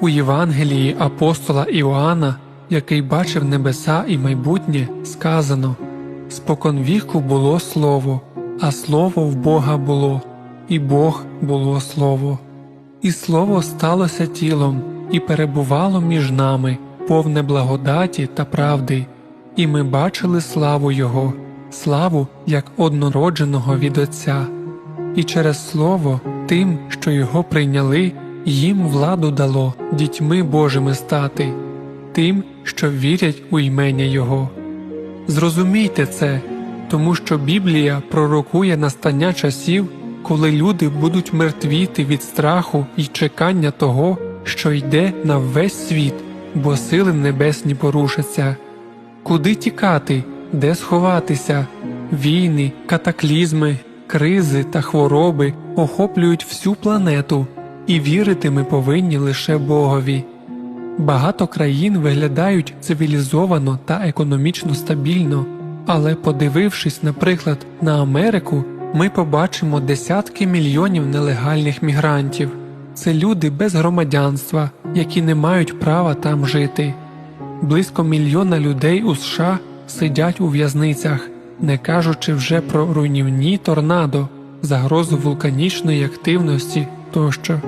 У Євангелії апостола Іоанна, який бачив небеса і майбутнє, сказано Спокон віку було слово, а слово в Бога було, і Бог було слово. І слово сталося тілом і перебувало між нами, повне благодаті та правди, і ми бачили славу Його, славу як однородженого від Отця. І через слово тим, що його прийняли, їм владу дало дітьми Божими стати, тим, що вірять у ймення Його. Зрозумійте це, тому що Біблія пророкує настання часів, коли люди будуть мертвіти від страху і чекання того, що йде на весь світ, бо сили небесні порушаться. Куди тікати, де сховатися? Війни, катаклізми, кризи та хвороби охоплюють всю планету, і вірити ми повинні лише Богові. Багато країн виглядають цивілізовано та економічно стабільно, але подивившись, наприклад, на Америку, ми побачимо десятки мільйонів нелегальних мігрантів. Це люди без громадянства, які не мають права там жити. Близько мільйона людей у США сидять у в'язницях, не кажучи вже про руйнівні торнадо, загрозу вулканічної активності тощо.